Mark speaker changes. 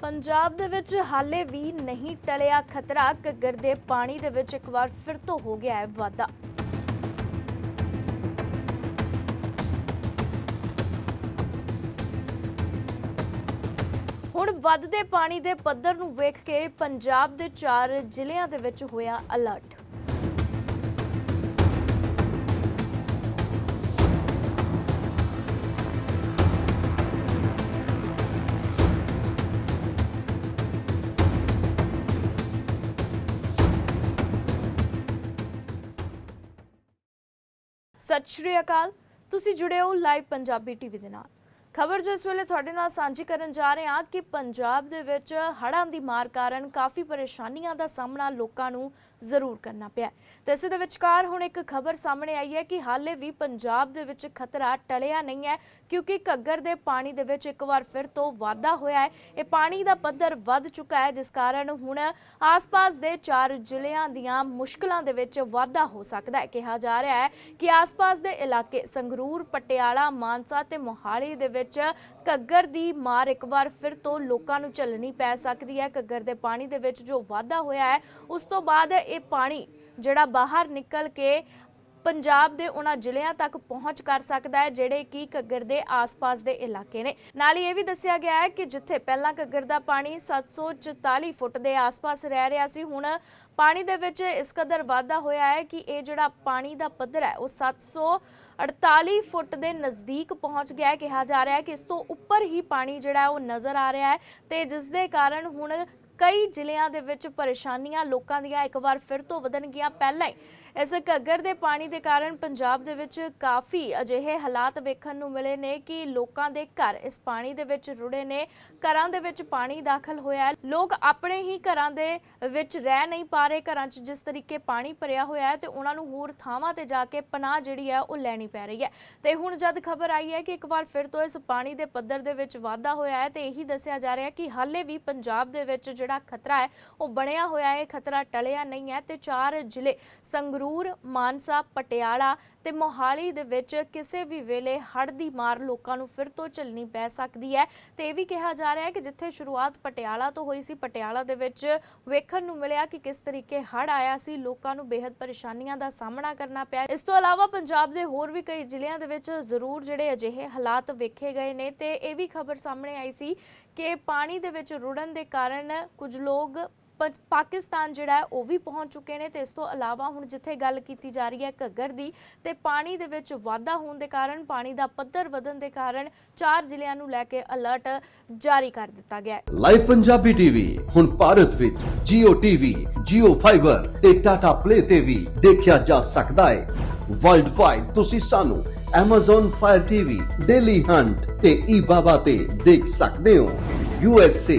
Speaker 1: ਪੰਜਾਬ ਦੇ ਵਿੱਚ ਹਾਲੇ ਵੀ ਨਹੀਂ ਟਲਿਆ ਖਤਰਾ। ਘੱਗਰ ਦੇ ਪਾਣੀ ਦੇ ਵਿੱਚ ਇੱਕ ਵਾਰ ਫਿਰ ਤੋਂ ਹੋ ਗਿਆ ਹੈ ਵਾਧਾ। ਹੁਣ ਵੱਧਦੇ ਪਾਣੀ ਦੇ ਪੱਧਰ ਨੂੰ ਵੇਖ ਕੇ ਪੰਜਾਬ ਦੇ ਚਾਰ ਜ਼ਿਲ੍ਹਿਆਂ ਦੇ ਵਿੱਚ ਹੋਇਆ ਅਲਰਟ। ਸਤਿ ਸ਼੍ਰੀ ਅਕਾਲ। ਤੁਸੀਂ ਜੁੜੇ ਹੋ ਲਾਈਵ ਪੰਜਾਬੀ ਟੀਵੀ ਦੇ ਨਾਲ। ਖਬਰ ਜੋ ਇਸ ਵੇਲੇ ਤੁਹਾਡੇ ਨਾਲ ਸਾਂਝੀ ਕਰਨ ਜਾ ਰਹੇ ਹਾਂ ਕਿ ਪੰਜਾਬ ਦੇ ਵਿੱਚ ਹੜ੍ਹਾਂ ਦੀ ਮਾਰ ਕਾਰਨ ਕਾਫੀ ਪਰੇਸ਼ਾਨੀਆਂ ਦਾ ਸਾਹਮਣਾ ਲੋਕਾਂ ਨੂੰ ਜ਼ਰੂਰ ਕਰਨਾ ਪਿਆ ਹੈ। ਤੇ ਇਸੇ ਦੇ ਵਿਚਕਾਰ ਹੁਣ ਇੱਕ ਖਬਰ ਸਾਹਮਣੇ ਆਈ ਹੈ ਕਿ ਹਾਲੇ ਵੀ ਪੰਜਾਬ ਦੇ ਵਿੱਚ ਖਤਰਾ ਟਲਿਆ ਨਹੀਂ ਹੈ, ਕਿਉਂਕਿ ਘੱਗਰ ਦੇ ਪਾਣੀ ਦੇ ਵਿੱਚ ਇੱਕ ਵਾਰ ਫਿਰ ਤੋਂ ਵਾਧਾ ਹੋਇਆ ਹੈ ਇਹ ਪਾਣੀ ਦਾ ਪੱਧਰ ਵੱਧ ਚੁੱਕਾ ਹੈ, ਜਿਸ ਕਾਰਨ ਹੁਣ ਆਸ-ਪਾਸ ਦੇ ਚਾਰ ਜ਼ਿਲ੍ਹਿਆਂ ਦੀਆਂ ਮੁਸ਼ਕਲਾਂ ਦੇ ਵਿੱਚ ਵਾਧਾ ਹੋ ਸਕਦਾ ਹੈ ਕਿਹਾ ਜਾ ਰਿਹਾ ਹੈ ਕਿ ਆਸ-ਪਾਸ ਦੇ ਇਲਾਕੇ ਸੰਗਰੂਰ, ਪਟਿਆਲਾ, ਮਾਨਸਾ ਤੇ ਮੋਹਾਲੀ ਦੇ ਵਿੱਚ ਘੱਗਰ ਦੀ ਮਾਰ ਇੱਕ ਵਾਰ ਫਿਰ ਤੋਂ ਲੋਕਾਂ ਨੂੰ ਝੱਲਣੀ ਪੈ ਸਕਦੀ ਹੈ। ਘੱਗਰ ਦੇ ਪਾਣੀ ਦੇ ਵਿੱਚ ਜੋ ਵਾਧਾ ਹੋਇਆ ਹੈ, ਉਸ ਤੋਂ ਬਾਅਦ ਇਹ ਪਾਣੀ ਜਿਹੜਾ ਬਾਹਰ ਨਿਕਲ ਕੇ ਪੰਜਾਬ ਦੇ ਉਹਨਾਂ ਜ਼ਿਲ੍ਹਿਆਂ ਤੱਕ ਪਹੁੰਚ ਕਰ ਸਕਦਾ ਹੈ, ਜਿਹੜੇ ਕਿ ਘੱਗਰ ਦੇ ਆਸ-ਪਾਸ ਦੇ ਇਲਾਕੇ ਨੇ। ਨਾਲ ਹੀ ਇਹ ਵੀ ਦੱਸਿਆ ਗਿਆ ਹੈ ਕਿ ਜਿੱਥੇ ਪਹਿਲਾਂ ਘੱਗਰ ਦਾ ਪਾਣੀ 744 ਫੁੱਟ ਦੇ ਆਸ-ਪਾਸ ਰਹਿ ਰਿਹਾ ਸੀ, ਹੁਣ ਪਾਣੀ ਦੇ ਵਿੱਚ ਇਸ ਕਦਰ ਵਾਧਾ ਹੋਇਆ ਹੈ ਕਿ ਇਹ ਜਿਹੜਾ ਪਾਣੀ ਦਾ ਪੱਧਰ ਹੈ, ਉਹ 748 ਫੁੱਟ ਦੇ ਨਜ਼ਦੀਕ ਪਹੁੰਚ ਗਿਆ ਹੈ। ਕਿਹਾ ਜਾ ਰਿਹਾ ਹੈ ਕਿ ਇਸ ਤੋਂ ਉੱਪਰ ਹੀ ਪਾਣੀ ਜਿਹੜਾ ਉਹ ਨਜ਼ਰ ਆ ਰਿਹਾ ਹੈ ਤੇ ਜਿਸ ਦੇ ਕਾਰਨ ਹੁਣ ਕਈ ਜ਼ਿਲ੍ਹਿਆਂ ਦੇ ਵਿੱਚ ਪਰੇਸ਼ਾਨੀਆਂ ਲੋਕਾਂ ਦੀਆਂ ਇੱਕ ਵਾਰ ਫਿਰ ਤੋਂ ਵਧਣਗੀਆਂ ਪਹਿਲਾਂ ਹੀ। ਇਸ ਘੱਗਰ ਦੇ ਪਾਣੀ ਦੇ ਕਾਰਨ ਪੰਜਾਬ ਦੇ ਵਿੱਚ ਕਾਫੀ ਅਜਿਹੇ ਹਾਲਾਤ ਵੇਖਣ ਨੂੰ ਮਿਲੇ ਨੇ ਕਿ ਲੋਕਾਂ ਦੇ ਘਰ ਇਸ ਪਾਣੀ ਦੇ ਵਿੱਚ ਰੁੜੇ ਨੇ। ਘਰਾਂ ਦੇ ਵਿੱਚ ਪਾਣੀ ਦਾਖਲ ਹੋਇਆ ਲੋਕ ਆਪਣੇ ਹੀ ਘਰਾਂ ਦੇ ਵਿੱਚ ਰਹਿ ਨਹੀਂ ਪਾ ਰਹੇ। ਘਰਾਂ 'ਚ ਜਿਸ ਤਰੀਕੇ ਪਾਣੀ ਭਰਿਆ ਹੋਇਆ ਹੈ ਤੇ ਉਹਨਾਂ ਨੂੰ ਹੋਰ ਥਾਵਾਂ ਤੇ ਜਾ ਕੇ ਪਨਾਹ ਜਿਹੜੀ ਹੈ ਉਹ ਲੈਣੀ ਪੈ ਰਹੀ ਹੈ। ਤੇ ਹੁਣ ਜਦ ਖਬਰ ਆਈ ਹੈ ਕਿ ਇੱਕ ਵਾਰ ਫਿਰ ਤੋਂ ਇਸ ਪਾਣੀ ਦੇ ਪੱਧਰ ਦੇ ਵਿੱਚ ਵਾਧਾ ਹੋਇਆ ਹੈ ਤੇ ਇਹੀ ਦੱਸਿਆ ਜਾ ਰਿਹਾ ਹੈ ਕਿ ਹਾਲੇ ਵੀ ਪੰਜਾਬ ਦੇ ਵਿੱਚ ਜਿਹੜਾ ਖਤਰਾ ਹੈ, ਉਹ ਬਣਿਆ ਹੋਇਆ ਹੈ ਖਤਰਾ ਟਲਿਆ ਨਹੀਂ ਹੈ ਤੇ ਚਾਰ ਜ਼ਿਲ੍ਹੇ ਸੰਗਰੂਰ, ਮਾਨਸਾ, ਪਟਿਆਲਾ ਤੇ ਮੋਹਾਲੀ ਦੇ ਵਿੱਚ ਕਿਸੇ ਵੀ ਵੇਲੇ ਹੜ੍ਹ ਦੀ ਮਾਰ ਲੋਕਾਂ ਨੂੰ ਫਿਰ ਤੋਂ ਝੱਲਣੀ ਪੈ ਸਕਦੀ ਹੈ। ਤੇ ਇਹ ਵੀ ਕਿਹਾ ਜਾ ਰਿਹਾ ਹੈ ਕਿ ਜਿੱਥੇ ਸ਼ੁਰੂਆਤ ਪਟਿਆਲਾ ਤੋਂ ਹੋਈ ਸੀ, ਪਟਿਆਲਾ ਦੇ ਵਿੱਚ ਵੇਖਣ ਨੂੰ ਮਿਲਿਆ ਕਿ ਕਿਸ ਤਰੀਕੇ ਹੜ੍ਹ ਆਇਆ ਸੀ, ਲੋਕਾਂ ਨੂੰ ਬੇहद ਪਰੇਸ਼ਾਨੀਆਂ ਦਾ ਸਾਹਮਣਾ ਕਰਨਾ ਪਿਆ। ਇਸ ਤੋਂ ਇਲਾਵਾ ਪੰਜਾਬ ਦੇ ਹੋਰ ਵੀ ਕਈ ਜ਼ਿਲ੍ਹਿਆਂ ਦੇ ਵਿੱਚ ਜ਼ਰੂਰ ਜਿਹੜੇ ਅਜਿਹੇ ਹਾਲਾਤ ਵੇਖੇ ਗਏ ਨੇ ਤੇ ਇਹ ਵੀ ਖਬਰ ਸਾਹਮਣੇ ਆਈ ਸੀ ਕਿ ਪਾਣੀ ਦੇ ਵਿੱਚ ਰੁੜਨ ਦੇ ਕਾਰਨ ਕੁਝ ਲੋਕ ਪ- ਪਾਕਿਸਤਾਨ ਜਿਹੜਾ ਹੈ ਉਹ ਵੀ ਪਹੁੰਚ ਚੁੱਕੇ ਨੇ ਤੇ ਇਸ ਤੋਂ ਇਲਾਵਾ ਹੁਣ ਜਿੱਥੇ ਗੱਲ ਕੀਤੀ ਜਾ ਰਹੀ ਹੈ ਘੱਗਰ ਦੀ ਤੇ ਪਾਣੀ ਦੇ ਵਿੱਚ ਵਾਧਾ ਹੋਣ ਦੇ ਕਾਰਨ ਪਾਣੀ ਦਾ ਪੱਧਰ ਵਧਣ ਦੇ ਕਾਰਨ ਚਾਰ ਜ਼ਿਲ੍ਹਿਆਂ ਨੂੰ ਲੈ ਕੇ ਅਲਰਟ ਜਾਰੀ ਕਰ ਦਿੱਤਾ ਗਿਆ ਹੈ।
Speaker 2: ਲਾਈਵ ਪੰਜਾਬੀ ਟੀਵੀ ਹੁਣ ਭਾਰਤ ਵਿੱਚ Jio TV, Jio Fiber ਤੇ Tata Play ਤੇ ਵੀ ਦੇਖਿਆ ਜਾ ਸਕਦਾ ਹੈ। ਵਰਲਡ ਵਾਈਡ ਤੁਸੀਂ ਸਾਨੂੰ Amazon Fire TV, Daily Hunt ਤੇ eBaba ਤੇ ਦੇਖ ਸਕਦੇ ਹੋ। USA,